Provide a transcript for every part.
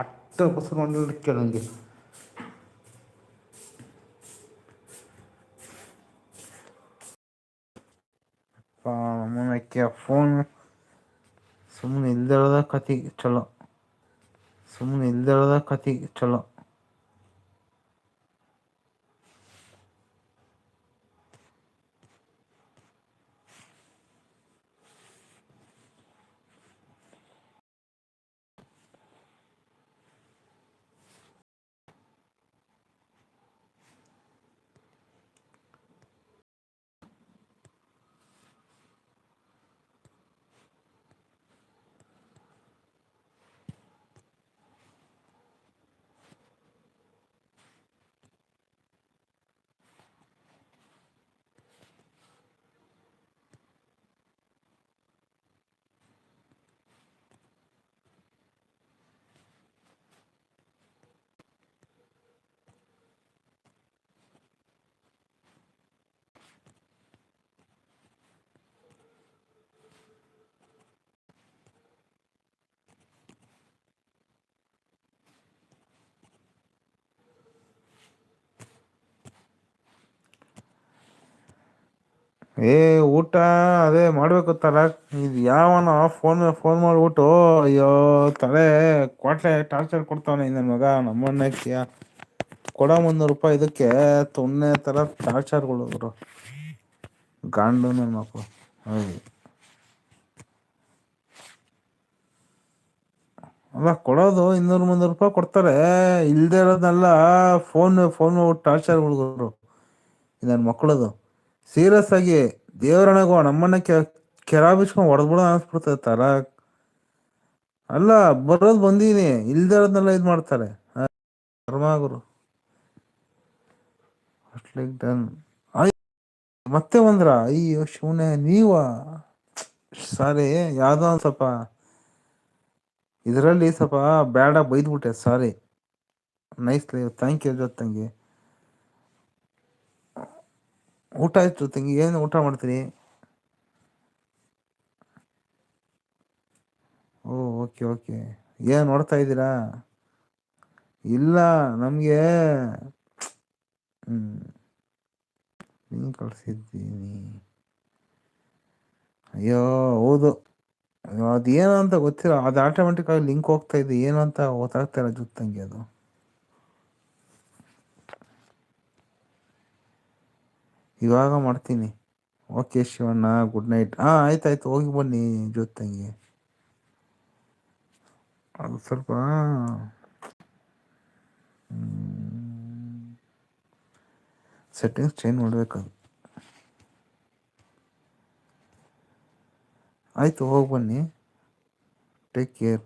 ಅಟ್ಟು ಬಸರು ಮಂಡಲಿಕ್ಕೆ ನಂಗೆ ನಮ್ಮನಕ್ಕೆ ಫೋನ್ ಸುಮ್ಮನೆ ಇಲ್ದೆಳದ ಕತಿ ಚಲೋ ಸುಮ್ಮನೆ ಇಲ್ದೆಳದ ಕತಿ ಚಲೋ ಏ, ಊಟ ಅದೇ ಮಾಡ್ಬೇಕತ್ತಾರ ಇದು ಯಾವನ ಫೋನ್ ಫೋನ್ ಮಾಡ್ಬಿಟ್ಟು ಅಯ್ಯೋ, ತಲೆ ಕ್ವಾಟ್ಲೆ ಟಾರ್ಚರ್ ಕೊಡ್ತಾವನೆ ನನ್ನ ಮಗ, ನಮ್ಮಣ್ಣ ಕೊಡೋ ಮುನ್ನೂರು ರೂಪಾಯಿ ಇದಕ್ಕೆ, ತೊನ್ನೆ ತರ ಟಾರ್ಚರ್ಗಳು ಗಾಂಡು ನನ್ನ ಮಕ್ಕಳು ಅಲ್ಲ, ಕೊಡೋದು ಇನ್ನೂರು ಮುನ್ನೂರು ರೂಪಾಯಿ ಕೊಡ್ತಾರೆ. ಇಲ್ದೇ ಇರೋದನ್ನೆಲ್ಲ ಫೋನ್ ಫೋನ್ ಟಾರ್ಚರ್ ಹುಡುಗರು ನನ್ನ ಮಕ್ಕಳದು ಸೀರಿಯಸ್ ಆಗಿ ದೇವರಣಗೋ ನಮ್ಮನ್ನ ಕೆ ಕೆರ ಬಿಚ್ಕೊಂಡು ಹೊಡೆದ್ಬಿಡ ಅನ್ಸ್ಬಿಡ್ತದೆ ತರ ಅಲ್ಲ, ಬರೋದು ಬಂದೀನಿ. ಇಲ್ದೇ ಇರೋದನ್ನೆಲ್ಲ ಇದು ಮಾಡ್ತಾರೆ. ಧರ್ಮಗುರು. Like done. ಮತ್ತೆ ಬಂದ್ರ? ಅಯ್ಯೋ, ಶಿವನೇ, ನೀವ? ಸಾರಿ, ಯಾವ್ದೋ ಒಂದ್ ಸ್ವಲ್ಪ ಇದರಲ್ಲಿ ಸ್ವಲ್ಪ ಬೇಡ ಬೈದ್ಬಿಟ್ಟೆ, sorry. Nice live thank you ಜೊತ್ತಂಗೆ ಊಟ ಆಯ್ತು, ತಂಗಿ. ಏನು ಊಟ ಮಾಡ್ತೀನಿ ಓ ಓಕೆ ಓಕೆ ಏನು ನೋಡ್ತಾ ಇದ್ದೀರಾ? ಇಲ್ಲ, ನಮಗೆ ಹ್ಞೂ ಕಳಿಸಿದ್ದೀನಿ. ಅಯ್ಯೋ, ಹೌದು. ಏನು ಅಂತ ಗೊತ್ತಿಲ್ಲ. ಅದು ಆಟೋಮೆಟಿಕ್ ಆಗಿ ಲಿಂಕ್ ಹೋಗ್ತಾ ಇದೆ. ಏನು ಅಂತ ಗೊತ್ತಾಗ್ತಾ ಇಲ್ಲ ತಂಗಿ ಅದು. ಇವಾಗ ಮಾಡ್ತೀನಿ. ಓಕೆ ಶಿವಣ್ಣ ಗುಡ್ ನೈಟ್ ಹಾಂ ಆಯ್ತಾಯ್ತು, ಹೋಗಿ ಬನ್ನಿ ಜೊತೆಗೆ. ಅದು ಸ್ವಲ್ಪ ಸೆಟ್ಟಿಂಗ್ಸ್ ಚೇಂಜ್ ಮಾಡಬೇಕದು ಆಯಿತು, ಹೋಗಿ ಬನ್ನಿ. ಟೇಕ್ ಕೇರ್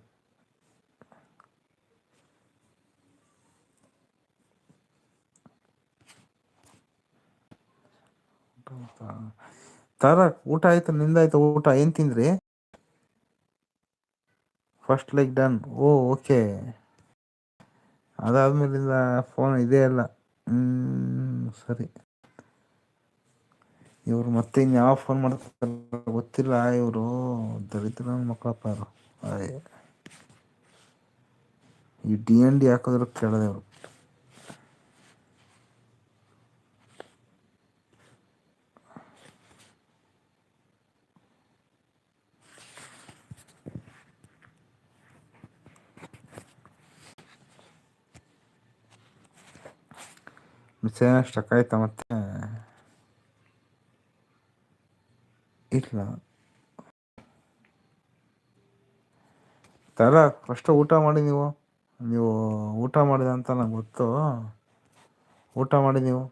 ತರ, ಊಟ ಆಯ್ತು, ನಿಂದಾಯ್ತು, ಊಟ ಏನು ತಿಂದ್ರಿ? First like done oh okay ಅದಾದ್ಮೇಲಿಂದ ಫೋನ್ ಇದೇ ಅಲ್ಲ. ಹ್ಞೂ ಸರಿ. ಇವರು ಮತ್ತೆ ಇನ್ಯಾವ ಫೋನ್ ಮಾಡ್ತಾರೆ ಗೊತ್ತಿಲ್ಲ, ಇವರು ದರಿದ್ರ ಮಕ್ಕಳಪ್ಪ ಅವರು ಈ ಡಿ ಎನ್ ಡಿ ಹಾಕಿದ್ರು ಕೇಳದೆ ಅವರು ಮಿಸ್ಸೇ ಸ್ಟಕ್ ಮತ್ತೆ ಇಲ್ಲ ತರ ಫಸ್ಟ್ ಊಟ ಮಾಡಿ ನೀವು. ನೀವು ಊಟ ಮಾಡಿದೆ ಅಂತ ನಂಗೆ ಗೊತ್ತು. ಊಟ ಮಾಡಿ ನೀವು.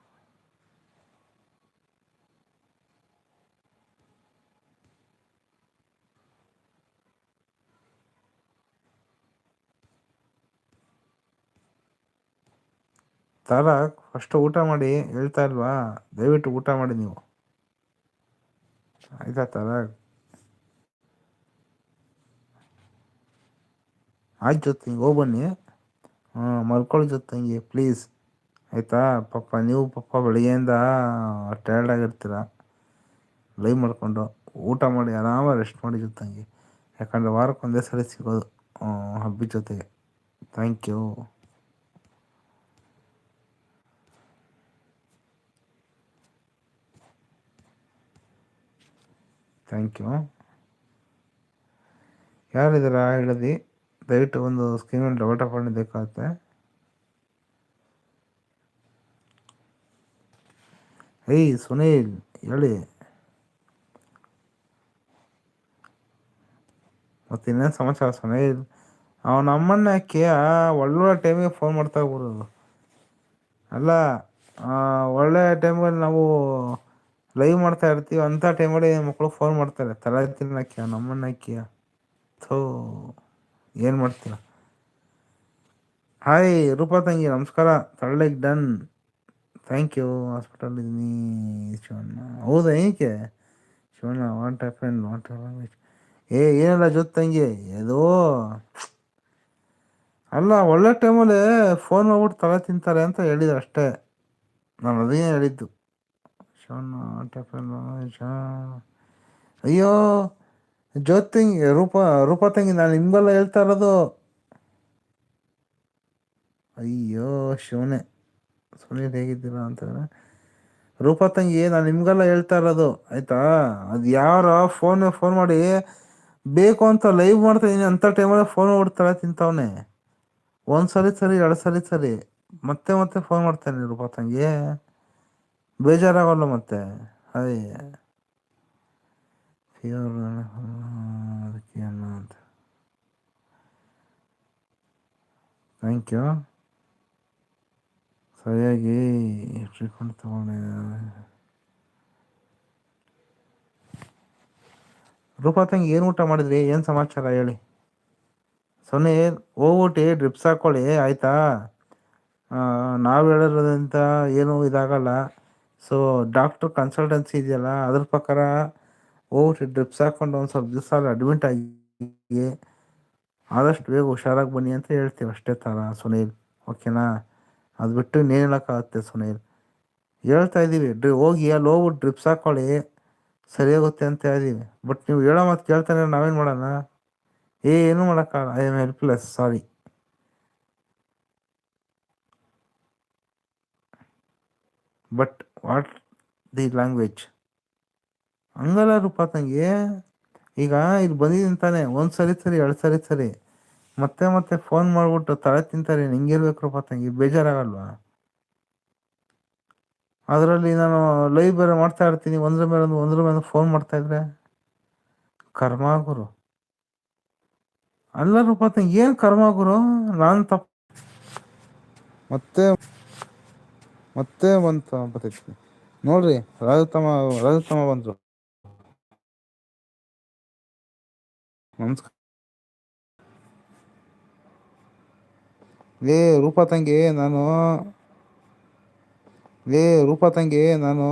ತರ ಫಸ್ಟ್ ಊಟ ಮಾಡಿ ಹೇಳ್ತಾ ಇಲ್ವಾ? ದಯವಿಟ್ಟು ಊಟ ಮಾಡಿ ನೀವು. ಆಯ್ತಾ ತರ ಆಯ್ತು ಜೊತೆ ಹೋಗಿ ಬನ್ನಿ ಹಾಂ, ಮಲ್ಕೊಳ್ಳಿ ಜೊತೆಂಗೆ ಪ್ಲೀಸ್ ಆಯಿತಾ? ಪಪ್ಪ ನೀವು ಪಪ್ಪ ಬೆಳಗ್ಗೆಯಿಂದ ಟಯರ್ಡ್ ಆಗಿರ್ತೀರ? ಲೈವ್ ಮಾಡಿಕೊಂಡು ಊಟ ಮಾಡಿ ಆರಾಮಾಗಿ ರೆಸ್ಟ್ ಮಾಡಿ ಜೊತೆಂಗೆ ಯಾಕಂದರೆ ವಾರಕ್ಕೆ ಒಂದೇ ಸಲ ಸಿಗೋದು ಹಬ್ಬಿ ಜೊತೆಗೆ. ಥ್ಯಾಂಕ್ ಯು ಥ್ಯಾಂಕ್ ಯು ಯಾರಿದ್ದೀರಾ ಹೇಳದಿ? ದಯವಿಟ್ಟು ಒಂದು ಸ್ಕ್ರೀನಲ್ಲಿ ಡಬಲ್ ಟಾಪ್ ಮಾಡಿ ಬೇಕಾಗುತ್ತೆ. ಏಯ್, ಸುನೀಲ್, ಹೇಳಿ. ಮತ್ತು ಇನ್ನೇನು ಸಮಾಚಾರ ಸುನೀಲ್? ಅವನ ಅಮ್ಮನ್ನ ಯಾಕೆ ಒಳ್ಳೊಳ್ಳೆ ಟೈಮಿಗೆ ಫೋನ್ ಮಾಡ್ತಾ ಹೋಗ್ಬೋದು ಅಲ್ಲ ಒಳ್ಳೆ ಟೈಮಲ್ಲಿ ನಾವು ಲೈವ್ ಮಾಡ್ತಾ ಇರ್ತೀವಿ. ಅಂಥ ಟೈಮಲ್ಲಿ ಮಕ್ಕಳು ಫೋನ್ ಮಾಡ್ತಾರೆ. ತಲೆ ತಿನ್ನಕ್ಕೆ ನಮ್ಮನ್ನ ಹಾಕಿಯ? ಥೋ, ಏನು ಮಾಡ್ತೀರ? ಹಾಯ್ ರೂಪಾ ತಂಗಿ, ನಮಸ್ಕಾರ. ತಳ್ಳಗೆ ಡನ್ ಥ್ಯಾಂಕ್ ಯು ಹಾಸ್ಪಿಟಲ್ ಇದ್ದೀನಿ. ಶಿವಣ್ಣ. ಹೌದಾ ಏಕೆ? ಶಿವಣ್ಣ ವಾಟ್ ಹ್ಯಾಪನ್ ವಾಟ್ ಏ, ಏನಿಲ್ಲ ಜೊತೆ ತಂಗಿ. ಏದೋ? ಅಲ್ಲ, ಒಳ್ಳೆ ಟೈಮಲ್ಲಿ ಫೋನ್ ಮಾಡ್ಬಿಟ್ಟು ತಲೆ ತಿಂತಾರೆ ಅಂತ ಹೇಳಿದ್ರು ಅಷ್ಟೇ. ನಾನು ಅದೇ ಹೇಳಿದ್ದು. ಅಯ್ಯೋ ಜ್ಯೋತಿ ತಂಗಿ ರೂಪ ರೂಪ ತಂಗಿ ನಾನು ನಿಮ್ಗೆಲ್ಲ ಹೇಳ್ತಾ ಇರೋದು ಅಯ್ಯೋ ಶಿವನೇ ಸುನೀಲ್ ಹೇಗಿದ್ದೀರಾ ಅಂತಂದರೆ ರೂಪ ತಂಗಿ ನಾನು ನಿಮ್ಗೆಲ್ಲ ಹೇಳ್ತಾ ಇರೋದು ಆಯ್ತಾ ಅದು ಯಾರ ಫೋನ್ ಫೋನ್ ಮಾಡಿ ಬೇಕು ಅಂತ ಲೈವ್ ಮಾಡ್ತಾ ಇದೀನಿ ಅಂಥ ಟೈಮಲ್ಲಿ ಫೋನ್ ಹೊಡ್ತಾರೆ ತಿಂತವನೆ ಒಂದು ಸರಿ ಸರಿ ಎರಡು ಸರಿ ಸರಿ ಮತ್ತೆ ಮತ್ತೆ ಫೋನ್ ಮಾಡ್ತಾನೆ ರೂಪ ತಂಗಿ ಬೇಜಾರಾಗಲ್ಲ ಮತ್ತೆ? ಅದಕ್ಕೆ ಅಂತ. ಥ್ಯಾಂಕ್ ಯು ಸರಿಯಾಗಿ ಟ್ರೀಟ್ಮೆಂಟ್ ತಗೊಂಡಿದ್ದಾರೆ ರೂಪಾ ತಂಗಿ, ಏನು ಊಟ ಮಾಡಿದ್ರಿ? ಏನು ಸಮಾಚಾರ ಹೇಳಿ? ಸೊನ್ನೆ ಹೋಗ್ಬಿಟ್ಟು ಡ್ರಿಪ್ಸ್ ಹಾಕ್ಕೊಳ್ಳಿ ಆಯಿತಾ? ನಾವು ಹೇಳಿರೋದಂತ ಏನೂ ಇದಾಗಲ್ಲ. ಸೊ ಡಾಕ್ಟ್ರ್ ಕನ್ಸಲ್ಟೆನ್ಸಿ ಇದೆಯಲ್ಲ, ಅದ್ರ ಪ್ರಕಾರ ಹೋಗ್ಬಿಟ್ಟು ಡ್ರಿಪ್ಸ್ ಹಾಕೊಂಡು ಒಂದು ಸ್ವಲ್ಪ ದಿವಸ ಅಡ್ಮಿಟ್ ಆಗಿ ಆದಷ್ಟು ಬೇಗ ಹುಷಾರಾಗಿ ಬನ್ನಿ ಅಂತ ಹೇಳ್ತೀವಿ ಅಷ್ಟೇ ಥರ ಸುನೀಲ್. ಓಕೆನಾ ಅದು ಬಿಟ್ಟು ಇನ್ನೇನು ಹೇಳೋಕ್ಕಾಗುತ್ತೆ ಸುನೀಲ್? ಹೇಳ್ತಾ ಇದ್ದೀವಿ ಡ್ರಿ ಹೋಗಿ ಅಲ್ಲಿ ಹೋಗ್ಬಿಟ್ಟು ಡ್ರಿಪ್ಸ್ ಹಾಕ್ಕೊಳ್ಳಿ ಸರಿಯಾಗುತ್ತೆ ಅಂತ ಹೇಳಿದೀವಿ. ಬಟ್ ನೀವು ಹೇಳೋ ಮಾತು ಕೇಳ್ತಾನೆ ನಾವೇನು ಮಾಡೋಣ? ಏನು ಮಾಡೋಕ್ಕಾಗಲ್ಲ. I am helpless sorry but what the language ಹಂಗಲ್ಲ ರೂಪ ತಂಗಿ. ಈಗ ಇಲ್ಲಿ ಬಂದಿದ್ದೀನಿ ತಾನೆ. ಒಂದು ಸರಿ ಸರಿ, ಎರಡು ಸರಿ ಸರಿ. ಮತ್ತೆ ಮತ್ತೆ ಫೋನ್ ಮಾಡಿಬಿಟ್ಟು ತಲೆ ತಿಂತಾರೆ. ಹಿಂಗಿರ್ಬೇಕು ರೂಪ ತಂಗಿ. ಬೇಜಾರಾಗಲ್ವಾ? ಅದರಲ್ಲಿ ನಾನು ಲೈವ್ ಬೇರೆ ಮಾಡ್ತಾ ಇರ್ತೀನಿ. ಒಂದ್ರ ಮೇಲೆ ಒಂದು, ಒಂದ್ರ ಮೇಲೆ ಫೋನ್ ಮಾಡ್ತಾ ಇದ್ರೆ. ಕರ್ಮ ಗುರು. ಅಲ್ಲ ರೂಪ ತಂಗಿ, ಏನು ಕರ್ಮ ಗುರು? ನಾನು ತಪ್ಪು ಮತ್ತೆ ಮತ್ತೆ ಬಂತ ಬರ್ತೈತಿ ನೋಡ್ರಿ, ರಾಜತಮ ರಾಜತಮ ಬಂದ್ರು. ನಮಸ್ಕಾರ. ಲೇ ರೂಪಾ ತಂಗಿ, ನಾನು ಲೇ ರೂಪಾ ತಂಗಿ, ನಾನು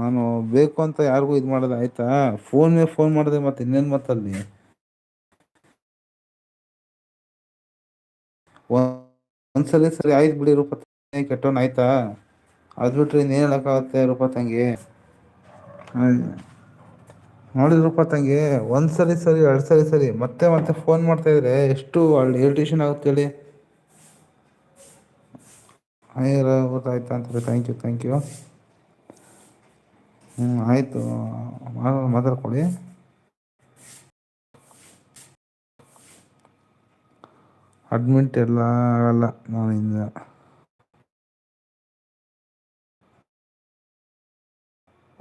ನಾನು ಬೇಕು ಅಂತ ಯಾರಿಗೂ ಇದು ಮಾಡೋದು ಆಯ್ತಾ? ಫೋನ್ ಮೇಲೆ ಫೋನ್ ಮಾಡಿದೆ ಮತ್ತೆ ಇನ್ನೇನು ಮತ್ತಲ್ಲಿ ಒಂದ್ಸಲಿ ಸರಿ ಆಯ್ತು ಬಿಡಿ ರೂಪ ತಂಗಿ ಕೆಟ್ಟವನ್ ಆಯ್ತಾ? ಅದು ಬಿಟ್ರೆ ಇನ್ನೇನು ಹೇಳೋಕ್ಕಾಗುತ್ತೆ ರೂಪ ತಂಗಿ? ನೋಡಿ ರೂಪ ತಂಗಿ ಒಂದು ಸರಿ ಎರಡು ಸರಿ ಸರಿ ಮತ್ತೆ ಮತ್ತೆ ಫೋನ್ ಮಾಡ್ತಾ ಇದ್ರೆ ಎಷ್ಟು ಇರಿಟೇಷನ್ ಆಗುತ್ತೆ ಹೇಳಿ. ಗೊತ್ತಾಯ್ತಾ ಅಂತ ಅಂತಾರೆ ಥ್ಯಾಂಕ್ ಯು ಥ್ಯಾಂಕ್ ಯು ಹ್ಞೂ ಆಯಿತು. ಮಾತಾಡ್ಕೊಳ್ಳಿ. ಅಡ್ಮಿಂಟ್ ಎಲ್ಲ ಆಗಲ್ಲ ನಾನಿಂದ.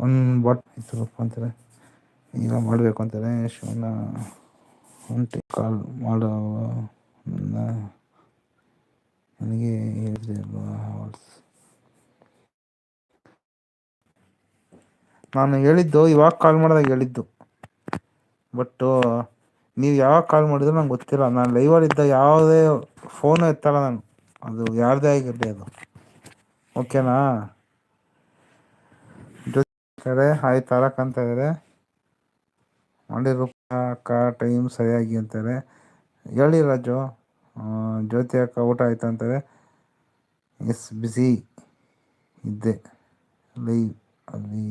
ಒಂದು ಬಾಟ್ ಆಯ್ತುಪ್ಪ ಅಂತಾರೆ. ಈಗ ಮಾಡಬೇಕು ಅಂತಾರೆ. ಶಿವನ ಹೊಂಟಿ ಕಾಲ್ ಮಾಡೋ ನನಗೆ ಹೇಳಿದ್ರೆ ನಾನು ಹೇಳಿದ್ದು ಇವಾಗ ಕಾಲ್ ಮಾಡಿದಾಗ ಹೇಳಿದ್ದು. ಬಟ್ಟು ನೀವು ಯಾವಾಗ ಕಾಲ್ ಮಾಡಿದ್ರು ನಂಗೆ ಗೊತ್ತಿಲ್ಲ. ನಾನು ಲೈವಲ್ಲಿದ್ದ ಯಾವುದೇ ಫೋನು ಎತ್ತಲ್ಲ ನಾನು. ಅದು ಯಾರದೇ ಆಗಿರಲಿ ಅದು. ಓಕೆನಾ ಜೊತೆ ಹಾಯ್ ತಾರಕ್ ಅಂತ ಇದ್ದಾರೆ ಮಾಡಿರೋ ಅಕ್ಕ ಟೈಮ್ ಸರಿಯಾಗಿ ಅಂತಾರೆ. ಹೇಳಿ ರಾಜು ಜ್ಯೋತಿ ಅಕ್ಕ ಊಟ ಆಯ್ತು ಅಂತಾರೆ. ಎಸ್ ಬಿಸಿ ಇದ್ದೆ. ಲೈವ್ ಅಲ್ಲಿ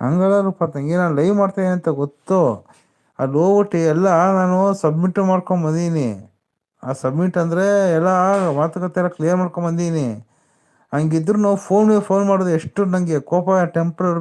ಹಂಗಲ್ಲ ರೂಪ ತಂಗಿ ನಾನು ಲೈವ್ ಮಾಡ್ತೇನೆ ಅಂತ ಗೊತ್ತು. ಅಲ್ಲಿ ಹೋಗ್ಬಿಟ್ಟು ಎಲ್ಲ ನಾನು ಸಬ್ಮಿಟ್ ಮಾಡ್ಕೊಂಬಂದೀನಿ ಆ ಸಬ್ಮಿಟ್ ಅಂದರೆ ಎಲ್ಲ ಮಾತುಕತೆ ಎಲ್ಲ ಕ್ಲಿಯರ್ ಮಾಡ್ಕೊಂಡ್ ಬಂದೀನಿ. ಹಂಗಿದ್ರು ನಾವು ಫೋನ್ ಫೋನ್ ಮಾಡೋದು ಎಷ್ಟು ನನಗೆ ಕೋಪ ಟೆಂಪ್ರರ್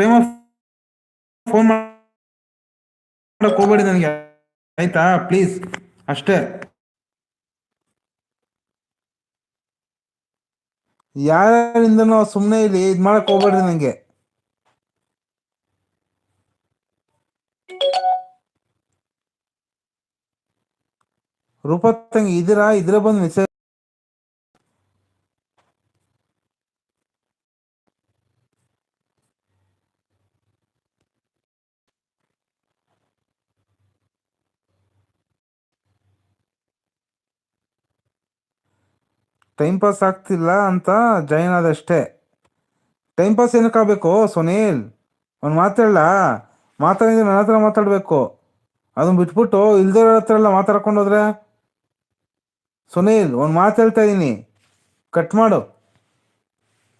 ಟೈಮ್ ಫೋನ್ ಮಾಡಕ್ ಹೋಗ್ಬೇಡಿ ನನಗೆ. ಆಯ್ತಾ? ಪ್ಲೀಸ್ ಅಷ್ಟೇ. ಯಾರಿಂದನೋ ಸುಮ್ಮನೆ ಇಲ್ಲಿ ಇದು ಮಾಡಕ್ ಹೋಗ್ಬೇಡ್ರಿ ನನಗೆ ರೂಪತ್ತಂಗೆ ಇದೀರಾ ಇದ್ರೆ ಬಂದು ಮೆಸೇಜ್ ಟೈಮ್ ಪಾಸ್ ಆಗ್ತಿಲ್ಲ ಅಂತ ಜಾಯ್ನ್ ಆದಷ್ಟೇ. ಟೈಮ್ ಪಾಸ್ ಏನಕ್ಕೆ ಆಗಬೇಕು, ಸುನೀಲ್? ಒಂದು ಮಾತಾಡಲ್ಲ ಮಾತಾಡಿದ್ರೆ ನನ್ನ ಹತ್ರ ಮಾತಾಡಬೇಕು. ಅದನ್ನ ಬಿಟ್ಬಿಟ್ಟು ಇಲ್ದಿರೋ ಹತ್ರ ಎಲ್ಲ ಮಾತಾಡ್ಕೊಂಡು ಹೋದ್ರೆ? ಸುನೀಲ್, ಒಂದು ಹೇಳ್ತಾ ಇದ್ದೀನಿ ಕಟ್ ಮಾಡು.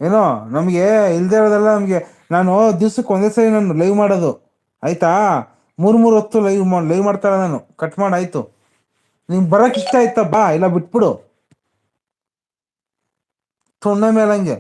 ಏನೋ, ನಮಗೆ ಇಲ್ದೇ ಇರೋದೆಲ್ಲ ನಮಗೆ, ನಾನು ದಿವ್ಸಕ್ಕೆ ಒಂದೇ ಸರಿ ನಾನು ಲೈವ್ ಮಾಡೋದು. ಆಯ್ತಾ? ಮೂರು ಮೂರು ಹೊತ್ತು ಲೈವ್ ಮಾಡಿ ಲೈವ್ ಮಾಡ್ತಾಳೆ ನಾನು. ಕಟ್ ಮಾಡಿ, ಆಯ್ತು. ನಿಂಗೆ ಬರಕ್ಕೆ ಇಷ್ಟ ಆಯ್ತಾ, ಬಾ ಇಲ್ಲ ಬಿಟ್ಬಿಡು. ತೊಂಡ ಮೇಲೆ ಹಂಗೆ